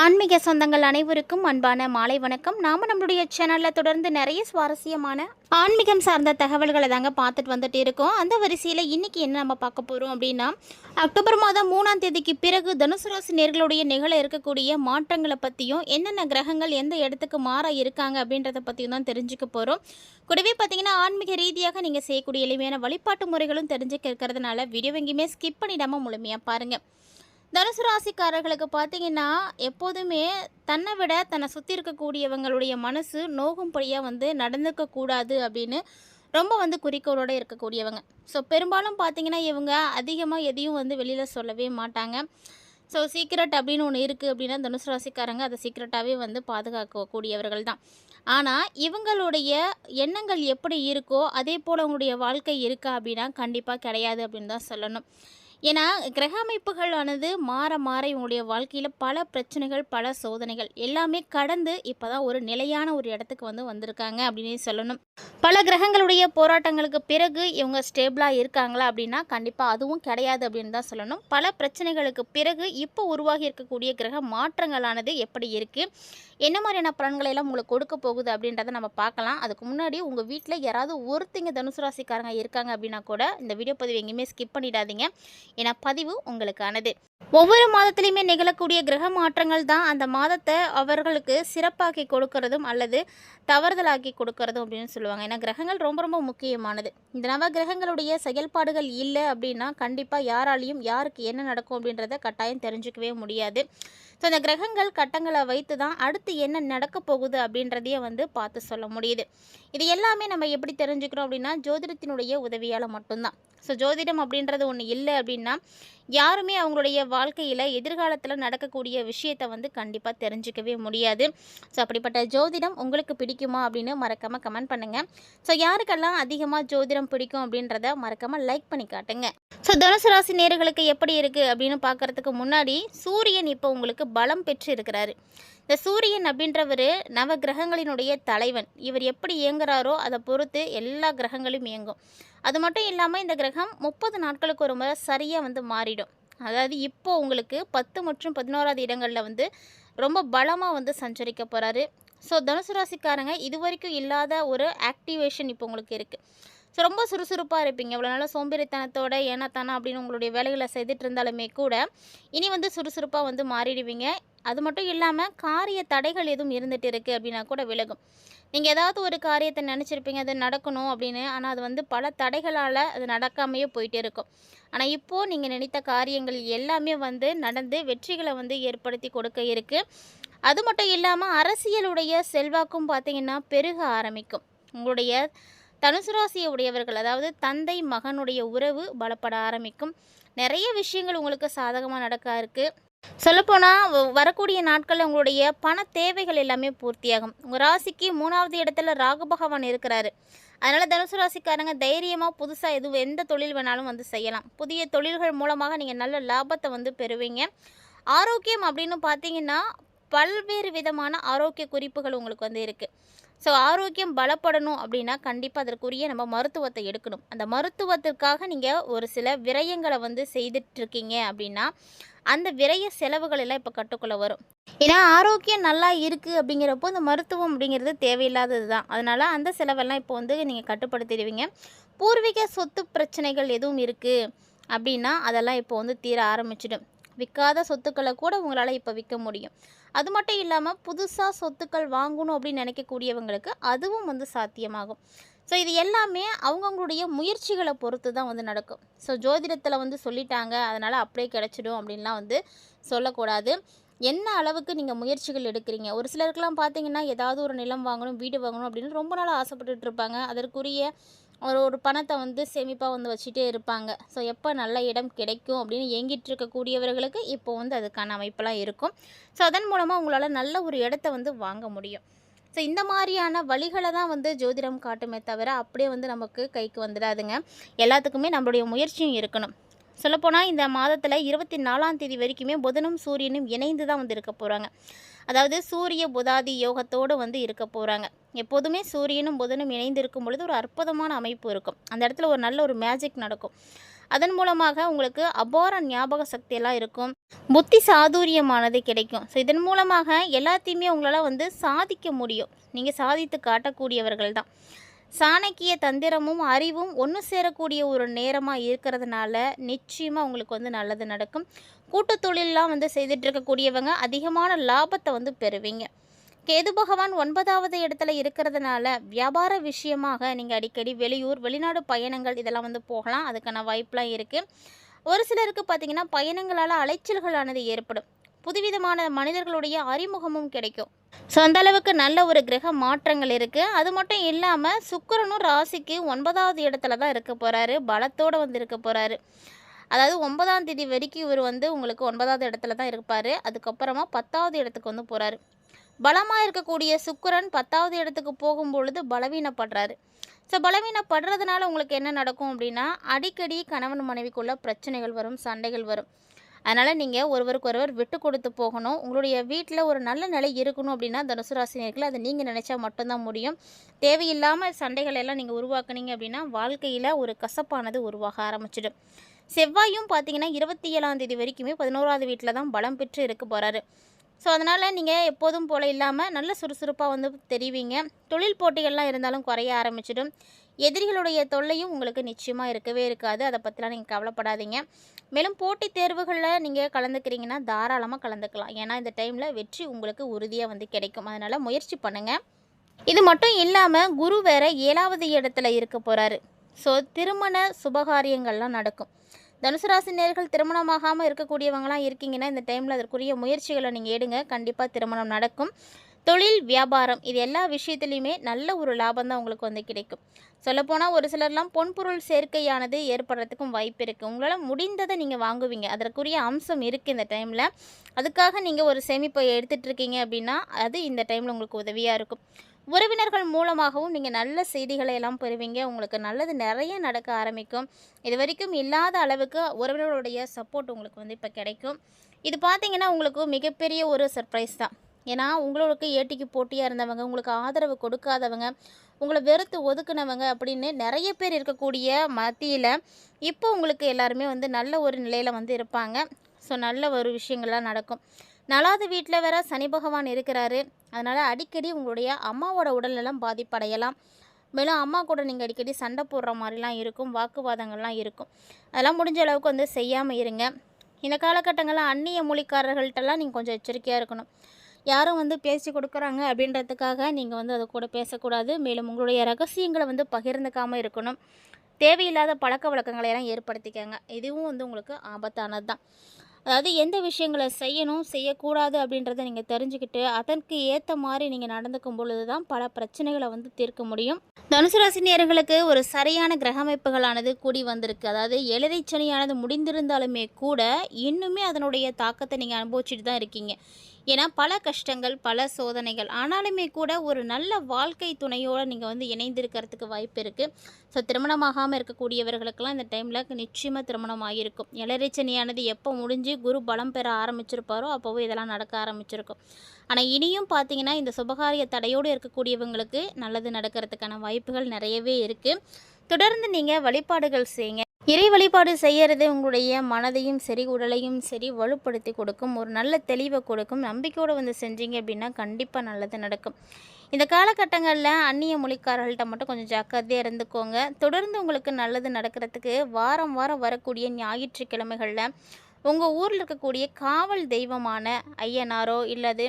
ஆன்மீக சொந்தங்கள் அனைவருக்கும் அன்பான மாலை வணக்கம். நாம் நம்மளுடைய சேனலில் தொடர்ந்து நிறைய சுவாரஸ்யமான ஆன்மீகம் சார்ந்த தகவல்களை தாங்க பார்த்துட்டு வந்துட்டு இருக்கோம். அந்த வரிசையில் இன்னைக்கு என்ன நம்ம பார்க்க போகிறோம் அப்படின்னா அக்டோபர் மாதம் மூணாம் தேதிக்கு பிறகு தனுசு ராசி நேர்களுடைய நிகழ இருக்கக்கூடிய மாற்றங்களை பற்றியும் என்னென்ன கிரகங்கள் எந்த இடத்துக்கு மாற இருக்காங்க அப்படின்றத பற்றியும் தான் தெரிஞ்சுக்க போகிறோம் கூடவே பார்த்தீங்கன்னா ஆன்மீக ரீதியாக நீங்கள் செய்யக்கூடிய எளிமையான வழிபாட்டு முறைகளும் தெரிஞ்சுக்க இருக்கிறதுனால வீடியோ எங்கேயுமே ஸ்கிப் பண்ணிடாமல் முழுமையாக பாருங்கள் தனுசு ராசிக்காரர்களுக்கு பார்த்தீங்கன்னா எப்போதுமே தன்னை விட தன்னை சுற்றி இருக்கக்கூடியவங்களுடைய மனசு நோகும்படியாக வந்து நடந்துக்க கூடாது அப்படின்னு ரொம்ப வந்து குறிக்கோளோடு இருக்கக்கூடியவங்க. ஸோ பெரும்பாலும் பார்த்தீங்கன்னா இவங்க அதிகமாக எதையும் வந்து வெளியில் சொல்லவே மாட்டாங்க. ஸோ சீக்ரெட் அப்படின்னு ஒன்று இருக்குது அப்படின்னா தனுசு ராசிக்காரங்க அதை சீக்ரெட்டாகவே வந்து பாதுகாக்கக்கூடியவர்கள் தான். ஆனால் இவங்களுடைய எண்ணங்கள் எப்படி இருக்கோ அதே போல் அவங்களுடைய வாழ்க்கை இருக்கா அப்படின்னா கண்டிப்பாக கிடையாது அப்படின்னு தான் சொல்லணும். ஏன்னா கிரக அமைப்புகளானது மாற மாற இவங்களுடைய வாழ்க்கையில் பல பிரச்சனைகள் பல சோதனைகள் எல்லாமே கடந்து இப்போ தான் ஒரு நிலையான ஒரு இடத்துக்கு வந்து வந்திருக்காங்க அப்படின்னு சொல்லணும். பல கிரகங்களுடைய போராட்டங்களுக்கு பிறகு இவங்க ஸ்டேபிளாக இருக்காங்களா அப்படின்னா கண்டிப்பாக அதுவும் கிடையாது அப்படின்னு தான் சொல்லணும். பல பிரச்சனைகளுக்கு பிறகு இப்போ உருவாகி இருக்கக்கூடிய கிரக மாற்றங்களானது எப்படி இருக்குது என்ன மாதிரியான பலன்களை எல்லாம் உங்களுக்கு கொடுக்க போகுது அப்படின்றத நம்ம பார்க்கலாம். அதுக்கு முன்னாடி உங்கள் வீட்டில் யாராவது ஒருத்தங்க தனுசு ராசிக்காரங்க இருக்காங்க அப்படின்னா கூட இந்த வீடியோ பதிவு எங்கேயுமே ஸ்கிப் பண்ணிடாதீங்க. ஏன்னா பதிவு உங்களுக்கானது. ஒவ்வொரு மாதத்திலையுமே நிகழக்கூடிய கிரக மாற்றங்கள் தான் அந்த மாதத்தை அவர்களுக்கு சிறப்பாக்கி கொடுக்கறதும் அல்லது தவறுதலாக்கி கொடுக்கறதும் அப்படின்னு சொல்லுவாங்க. ஏன்னா கிரகங்கள் ரொம்ப ரொம்ப முக்கியமானது. இந்த நவ கிரகங்களுடைய செயல்பாடுகள் இல்லை அப்படின்னா கண்டிப்பாக யாராலையும் யாருக்கு என்ன நடக்கும் அப்படின்றத கட்டாயம் தெரிஞ்சுக்கவே முடியாது. ஸோ இந்த கிரகங்கள் கட்டங்களை வைத்து தான் அடுத்து என்ன நடக்க போகுது அப்படின்றதையே வந்து பார்த்து சொல்ல முடியுது. இது எல்லாமே நம்ம எப்படி தெரிஞ்சுக்கிறோம் அப்படின்னா ஜோதிடத்தினுடைய உதவியால் மட்டும்தான். ஸோ ஜோதிடம் அப்படின்றது ஒன்று இல்லை அப்படின்னா யாருமே அவங்களுடைய வாழ்க்கையில் எதிர்காலத்தில் நடக்கக்கூடிய விஷயத்தை வந்து கண்டிப்பாக தெரிஞ்சிக்கவே முடியாது. ஸோ அப்படிப்பட்ட ஜோதிடம் உங்களுக்கு பிடிக்குமா அப்படின்னு மறக்காமல் கமெண்ட் பண்ணுங்கள் ஸோ யாருக்கெல்லாம் அதிகமாக ஜோதிடம் பிடிக்கும் அப்படின்றத மறக்காமல் லைக் பண்ணி காட்டுங்க. ஸோ தனுசு ராசி நேர்களுக்கு எப்படி இருக்குது அப்படின்னு பார்க்குறதுக்கு முன்னாடி சூரியன் இப்போ உங்களுக்கு பலம் பெற்று இருக்கிறாரு. இந்த சூரியன் அப்படின்றவர் நவ கிரகங்களினுடைய தலைவன். இவர் எப்படி இயங்குறாரோ அதை பொறுத்து எல்லா கிரகங்களும் இயங்கும். அது மட்டும் இல்லாமல் இந்த கிரகம் முப்பது நாட்களுக்கு ஒரு முறை சரியாக வந்து மாறிடும். அதாவது இப்போது உங்களுக்கு பத்து மற்றும் பதினோராவது இடங்களில் வந்து ரொம்ப பலமாக வந்து சஞ்சரிக்க போகிறாரு ஸோ தனுசு ராசிக்காரங்க இது வரைக்கும் இல்லாத ஒரு ஆக்டிவேஷன் இப்போ உங்களுக்கு இருக்குது ஸோ ரொம்ப சுறுசுறுப்பாக இருப்பீங்க. இவ்வளோ நாளாக சோம்பேறித்தனத்தோட ஏனாத்தானா அப்படின்னு உங்களுடைய வேலைகளை செய்துட்டு இருந்தாலுமே கூட இனி வந்து சுறுசுறுப்பாக வந்து மாறிடுவீங்க. அது மட்டும் இல்லாமல் காரிய தடைகள் எதுவும் இருந்துகிட்டு இருக்குது அப்படின்னா கூட விலகும். நீங்கள் ஏதாவது ஒரு காரியத்தை நினச்சிருப்பீங்க அது நடக்கணும் அப்படின்னு ஆனால் அது வந்து பல தடைகளால் அது நடக்காமையே போயிட்டே இருக்கும். ஆனால் இப்போது நீங்கள் நினைத்த காரியங்கள் எல்லாமே வந்து நடந்து வெற்றிகளை வந்து ஏற்படுத்தி கொடுக்க இருக்குது அது மட்டும் இல்லாமல் அரசியலுடைய செல்வாக்கும் பார்த்தீங்கன்னா பெருக ஆரம்பிக்கும். உங்களுடைய தனுசு ராசியை உடையவர்கள் அதாவது தந்தை மகனுடைய உறவு பலப்பட ஆரம்பிக்கும். நிறைய விஷயங்கள் உங்களுக்கு சாதகமாக நடக்க இருக்குது சொல்லப்போனால் வரக்கூடிய நாட்களில் உங்களுடைய பண தேவைகள் எல்லாமே பூர்த்தியாகும். உங்கள் ராசிக்கு மூணாவது இடத்துல ராகு பகவான் இருக்கிறாரு. அதனால் தனுசு ராசிக்காரங்க தைரியமாக புதுசாக எதுவும் எந்த தொழில் வேணாலும் வந்து செய்யலாம். புதிய தொழில்கள் மூலமாக நீங்கள் நல்ல லாபத்தை வந்து பெறுவீங்க. ஆரோக்கியம் அப்படின்னு பார்த்தீங்கன்னா பல்வேறு விதமான ஆரோக்கிய குறிப்புகள் உங்களுக்கு வந்து இருக்குது ஸோ ஆரோக்கியம் பலப்படணும் அப்படின்னா கண்டிப்பாக அதற்குரிய நம்ம மருத்துவத்தை எடுக்கணும். அந்த மருத்துவத்திற்காக நீங்கள் ஒரு சில விரயங்களை வந்து செய்துட்ருக்கீங்க அப்படின்னா அந்த விரய செலவுகள் எல்லாம் இப்போ கட்டுக்குள்ளே வரும். ஏன்னா ஆரோக்கியம் நல்லா இருக்குது அப்படிங்கிறப்போ இந்த மருத்துவம் அப்படிங்கிறது தேவையில்லாதது தான். அதனால் அந்த செலவெல்லாம் இப்போ வந்து நீங்கள் கட்டுப்படுத்திடுவீங்க. பூர்வீக சொத்து பிரச்சனைகள் எதுவும் இருக்குது அப்படின்னா அதெல்லாம் இப்போ வந்து தீர ஆரம்பிச்சிடும். விற்காத சொத்துக்களை கூட உங்களால் இப்போ விற்க முடியும். அது மட்டும் இல்லாமல் புதுசாக சொத்துக்கள் வாங்கணும் அப்படின்னு நினைக்கக்கூடியவங்களுக்கு அதுவும் வந்து சாத்தியமாகும். ஸோ இது எல்லாமே அவங்கவுங்களுடைய முயற்சிகளை பொறுத்து தான் வந்து நடக்கும். ஸோ ஜோதிடத்தில் வந்து சொல்லிட்டாங்க அதனால் அப்படியே கிடச்சிடும் அப்படின்லாம் வந்து சொல்லக்கூடாது. என்ன அளவுக்கு நீங்கள் முயற்சிகள் எடுக்கிறீங்க? ஒரு சிலருக்குலாம் பார்த்தீங்கன்னா ஏதாவது ஒரு நிலம் வாங்கணும் வீடு வாங்கணும் அப்படின்னு ரொம்ப நாள் ஆசைப்பட்டுட்டு இருப்பாங்க. அதற்குரிய ஒரு ஒரு பணத்தை வந்து சேமிப்பாக வந்து வச்சுட்டே இருப்பாங்க. ஸோ எப்போ நல்ல இடம் கிடைக்கும் அப்படின்னு ஏங்கிட்டு இருக்கக்கூடியவர்களுக்கு இப்போ வந்து அதுக்கான அமைப்பெல்லாம் இருக்கும். ஸோ அதன் மூலமாக உங்களால் நல்ல ஒரு இடத்த வந்து வாங்க முடியும். ஸோ இந்த மாதிரியான வழிகளை தான் வந்து ஜோதிடம் காட்டுமே தவிர அப்படியே வந்து நமக்கு கைக்கு வந்துடாதுங்க. எல்லாத்துக்குமே நம்மளுடைய முயற்சியும் இருக்கணும். சொல்லப்போனால் இந்த மாதத்தில் இருபத்தி நாலாம் தேதி வரைக்குமே புதனும் சூரியனும் இணைந்து தான் வந்து இருக்க போகிறாங்க அதாவது சூரிய புதாதி யோகத்தோடு வந்து இருக்க போகிறாங்க எப்போதுமே சூரியனும் புதனும் இணைந்து இருக்கும் பொழுது ஒரு அற்புதமான அமைப்பு இருக்கும். அந்த இடத்துல ஒரு நல்ல ஒரு மேஜிக் நடக்கும். அதன் மூலமாக உங்களுக்கு அபார ஞாபக சக்தியெல்லாம் இருக்கும். புத்தி சாதுரியமானது கிடைக்கும். ஸோ இதன் மூலமாக எல்லாத்தையுமே உங்களால் வந்து சாதிக்க முடியும். நீங்கள் சாதித்து காட்டக்கூடியவர்கள் தான். சாணக்கிய தந்திரமும் அறிவும் ஒன்று சேரக்கூடிய ஒரு நேரமாக இருக்கிறதுனால நிச்சயமாக உங்களுக்கு வந்து நல்லது நடக்கும். கூட்டு தொழிலெலாம் வந்து செய்துட்டு இருக்கக்கூடியவங்க அதிகமான லாபத்தை வந்து பெறுவீங்க. கேது பகவான் ஒன்பதாவது இடத்துல இருக்கிறதுனால வியாபார விஷயமாக நீங்கள் அடிக்கடி வெளியூர் வெளிநாடு பயணங்கள் இதெல்லாம் வந்து போகலாம். அதுக்கான வாய்ப்பெலாம் இருக்குது ஒரு சிலருக்கு பார்த்தீங்கன்னா பயணங்களால் அலைச்சல்களானது ஏற்படும். புதுவிதமான மனிதர்களுடைய அறிமுகமும் கிடைக்கும். ஸோ அந்த அளவுக்கு நல்ல ஒரு கிரக மாற்றங்கள் இருக்குது அது மட்டும் இல்லாமல் சுக்கரனும் ராசிக்கு ஒன்பதாவது இடத்துல தான் இருக்க போகிறாரு பலத்தோடு வந்து இருக்க போகிறாரு அதாவது ஒன்பதாம் தேதி வரைக்கும் இவர் வந்து உங்களுக்கு ஒன்பதாவது இடத்துல தான் இருப்பார். அதுக்கப்புறமா பத்தாவது இடத்துக்கு வந்து போகிறாரு பலமாக இருக்கக்கூடிய சுக்கரன் பத்தாவது இடத்துக்கு போகும் பொழுது பலவீனப்படுறாரு. ஸோ பலவீனப்படுறதுனால உங்களுக்கு என்ன நடக்கும் அப்படின்னா அடிக்கடி கணவன் மனைவிக்குள்ள பிரச்சனைகள் வரும் சண்டைகள் வரும். அதனால் நீங்கள் ஒருவருக்கொருவர் விட்டு கொடுத்து போகணும். உங்களுடைய வீட்டில் ஒரு நல்ல நிலை இருக்கணும் அப்படின்னா தனுசு ராசினியர்கள் அதை நீங்கள் நினச்சா மட்டும்தான் முடியும். தேவையில்லாமல் சண்டைகள் எல்லாம் நீங்கள் உருவாக்குனீங்க அப்படின்னா வாழ்க்கையில் ஒரு கசப்பானது உருவாக ஆரம்பிச்சிடும். செவ்வாயும் பார்த்தீங்கன்னா இருபத்தி ஏழாம் தேதி வரைக்குமே பதினோராவது வீட்டில் தான் பலம் பெற்று இருக்க போகிறாரு ஸோ அதனால் நீங்கள் எப்போதும் போல் இல்லாமல் நல்ல சுறுசுறுப்பாக வந்து தெரிவிங்க. தொழில் போட்டிகள்லாம் இருந்தாலும் குறைய ஆரம்பிச்சிடும். எதிரிகளுடைய தொல்லையும் உங்களுக்கு நிச்சயமாக இருக்கவே இருக்காது. அதை பற்றிலாம் நீங்கள் கவலைப்படாதீங்க. மேலும் போட்டித் தேர்வுகளில் நீங்கள் கலந்துக்கிறீங்கன்னா தாராளமாக கலந்துக்கலாம். ஏன்னா இந்த டைமில் வெற்றி உங்களுக்கு உறுதியாக வந்து கிடைக்கும். அதனால் முயற்சி பண்ணுங்கள் இது மட்டும் இல்லாமல் குரு வேற ஏழாவது இடத்துல இருக்க போகிறாரு ஸோ திருமண சுபகாரியங்கள்லாம் நடக்கும். தனுசு ராசி நேர்கள் திருமணமாகாமல் இருக்கக்கூடியவங்களாம் இருக்கீங்கன்னா இந்த டைமில் அதற்குரிய முயற்சிகளை நீங்கள் எடுங்க. கண்டிப்பாக திருமணம் நடக்கும். தொழில் வியாபாரம் இது எல்லா விஷயத்துலையுமே நல்ல ஒரு லாபம் தான் உங்களுக்கு வந்து கிடைக்கும். சொல்லப்போனால் ஒரு சிலர்லாம் பொன்பொருள் சேர்க்கையானது ஏற்படுறதுக்கும் வாய்ப்பு இருக்குது உங்களால் முடிந்ததை நீங்கள் வாங்குவீங்க. அதற்குரிய அம்சம் இருக்குது இந்த டைமில். அதுக்காக நீங்கள் ஒரு சேமிப்பை எடுத்துகிட்டு இருக்கீங்க அப்படின்னா அது இந்த டைமில் உங்களுக்கு உதவியாக இருக்கும். உறவினர்கள் மூலமாகவும் நீங்கள் நல்ல செய்திகளை எல்லாம் பெறுவீங்க. உங்களுக்கு நல்லது நிறைய நடக்க ஆரம்பிக்கும். இது வரைக்கும் இல்லாத அளவுக்கு உறவினர்களுடைய சப்போர்ட் உங்களுக்கு வந்து இப்போ கிடைக்கும். இது பார்த்தீங்கன்னா உங்களுக்கு மிகப்பெரிய ஒரு சர்ப்ரைஸ் தான். ஏன்னா உங்களுக்கு ஏட்டிக்கு போட்டியாக இருந்தவங்க உங்களுக்கு ஆதரவு கொடுக்காதவங்க உங்களை வெறுத்து ஒதுக்குனவங்க அப்படின்னு நிறைய பேர் இருக்கக்கூடிய மத்தியில் இப்போ உங்களுக்கு எல்லாருமே வந்து நல்ல ஒரு நிலையில் வந்து இருப்பாங்க. ஸோ நல்ல ஒரு விஷயங்கள்லாம் நடக்கும். நாலாவது வீட்டில் வேற சனி பகவான் இருக்கிறாரு. அதனால் அடிக்கடி உங்களுடைய அம்மாவோட உடல்நலம் பாதிப்படையலாம். மேலும் அம்மா கூட நீங்கள் அடிக்கடி சண்டை போடுற மாதிரிலாம் இருக்கும் வாக்குவாதங்கள்லாம் இருக்கும். அதெல்லாம் முடிஞ்ச அளவுக்கு வந்து செய்யாமல் இருங்க. இந்த காலகட்டங்களில் அந்நிய மொழிக்காரர்கள்ட்டெல்லாம் நீங்கள் கொஞ்சம் எச்சரிக்கையாக இருக்கணும். யாரும் வந்து பேசி கொடுக்குறாங்க அப்படின்றதுக்காக நீங்கள் வந்து அது கூட பேசக்கூடாது. மேலும் உங்களுடைய ரகசியங்களை வந்து பகிர்ந்துக்காமல் இருக்கணும். தேவையில்லாத பழக்க வழக்கங்களை எல்லாம் ஏற்படுத்திக்கங்க. இதுவும் வந்து உங்களுக்கு ஆபத்தானது தான் அதாவது எந்த விஷயங்களை செய்யணும் செய்யக்கூடாது அப்படின்றத நீங்கள் தெரிஞ்சுக்கிட்டு அதற்கு ஏற்ற மாதிரி நீங்கள் நடந்துக்கும் பொழுது தான் பல பிரச்சனைகளை வந்து தீர்க்க முடியும். தனுசு ராசி ஒரு சரியான கிரக அமைப்புகளானது கூடி வந்திருக்கு. அதாவது எழுதை சனியானது முடிந்திருந்தாலுமே கூட இன்னுமே அதனுடைய தாக்கத்தை நீங்கள் அனுபவிச்சுட்டு தான் இருக்கீங்க. ஏன்னா பல கஷ்டங்கள் பல சோதனைகள். ஆனாலுமே கூட ஒரு நல்ல வாழ்க்கை துணையோடு நீங்கள் வந்து இணைந்திருக்கிறதுக்கு வாய்ப்பு இருக்குது ஸோ திருமணமாகாமல் இருக்கக்கூடியவர்களுக்கெல்லாம் இந்த டைமில் நிச்சயமாக திருமணம் ஆகியிருக்கும் இளரிச்சனியானது எப்போ முடிஞ்சு குரு பலம் பெற ஆரம்பிச்சிருப்பாரோ அப்போவும் இதெல்லாம் நடக்க ஆரம்பிச்சிருக்கும். ஆனால் இனியும் பார்த்தீங்கன்னா இந்த சுபகாரிய தடையோடு இருக்கக்கூடியவங்களுக்கு நல்லது நடக்கிறதுக்கான வாய்ப்புகள் நிறையவே இருக்குது தொடர்ந்து நீங்கள் வழிபாடுகள் செய்யுங்க. இறை வழிபாடு செய்கிறது உங்களுடைய மனதையும் சரி உடலையும் சரி வலுப்படுத்தி கொடுக்கும். ஒரு நல்ல தெளிவை கொடுக்கும். நம்பிக்கையோடு வந்து செஞ்சீங்க அப்படின்னா கண்டிப்பாக நல்லது நடக்கும். இந்த காலகட்டங்களில் அந்நிய மொழிக்காரர்கள்ட்ட மட்டும் கொஞ்சம் ஜாக்கிரதையாக இருந்துக்கோங்க. தொடர்ந்து உங்களுக்கு நல்லது நடக்கிறதுக்கு வாரம் வாரம் வரக்கூடிய ஞாயிற்றுக்கிழமைகளில் உங்கள் ஊரில் இருக்கக்கூடிய காவல் தெய்வமான ஐயனாரோ இல்லது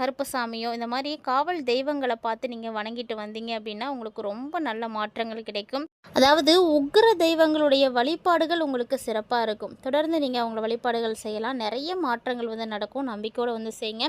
கருப்பசாமியோ இந்த மாதிரி காவல் தெய்வங்களை பார்த்து நீங்கள் வணங்கிட்டு வந்தீங்க அப்படின்னா உங்களுக்கு ரொம்ப நல்ல மாற்றங்கள் கிடைக்கும். அதாவது உக்ர தெய்வங்களுடைய வழிபாடுகள் உங்களுக்கு சிறப்பாக இருக்கும். தொடர்ந்து நீங்கள் அவங்கள வழிபாடுகள் செய்யலாம். நிறைய மாற்றங்கள் வந்து நடக்கும். நம்பிக்கையோடு வந்து செய்யுங்க.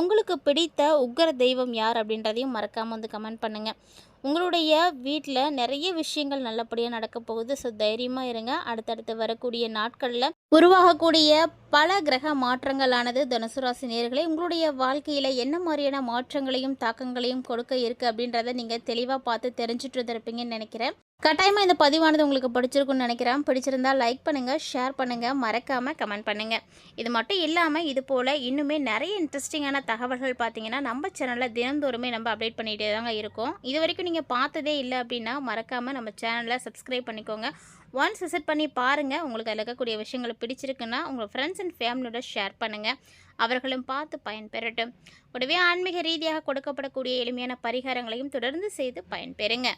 உங்களுக்கு பிடித்த உக்ர தெய்வம் யார் அப்படின்றதையும் மறக்காமல் வந்து கமெண்ட் பண்ணுங்கள் உங்களுடைய வீட்டில் நிறைய விஷயங்கள் நல்லபடியாக நடக்க போகுது. ஸோ தைரியமாக இருங்க. அடுத்தடுத்து வரக்கூடிய நாட்களில் உருவாகக்கூடிய பல கிரக மாற்றங்களானது தனுசு ராசி நேர்களை உங்களுடைய வாழ்க்கையில் என்ன மாதிரியான மாற்றங்களையும் தாக்கங்களையும் கொடுக்க இருக்குது அப்படின்றத நீங்கள் தெளிவாக பார்த்து தெரிஞ்சுட்டு இருப்பீங்கன்னு நினைக்கிறேன். கட்டாயமாக இந்த பதிவானது உங்களுக்கு பிடிச்சிருக்குன்னு நினைக்கிறேன். பிடிச்சிருந்தால் லைக் பண்ணுங்கள் ஷேர் பண்ணுங்கள் மறக்காமல் கமெண்ட் பண்ணுங்கள் இது மட்டும் இல்லாமல் இது போல் இன்னுமே நிறைய இன்ட்ரெஸ்டிங்கான தகவல்கள் பார்த்தீங்கன்னா நம்ம சேனலில் தினந்தோறுமே நம்ம அப்டேட் பண்ணிகிட்டே தாங்க இருக்கோம். இது வரைக்கும் நீங்கள் பார்த்ததே இல்லை அப்படின்னா மறக்காமல் நம்ம சேனலை சப்ஸ்கிரைப் பண்ணிக்கோங்க. ஒன்ஸ் விசிட் பண்ணி பாருங்கள் உங்களுக்கு அதில் இருக்கக்கூடிய விஷயங்கள் பிடிச்சிருக்குன்னா உங்கள் ஃப்ரெண்ட்ஸ் அண்ட் ஃபேமிலியோட ஷேர் பண்ணுங்கள் அவர்களும் பார்த்து பயன்பெறட்டும். கூடவே ஆன்மீக ரீதியாக கொடுக்கப்படக்கூடிய எளிமையான பரிகாரங்களையும் தொடர்ந்து செய்து பயன்பெறுங்க.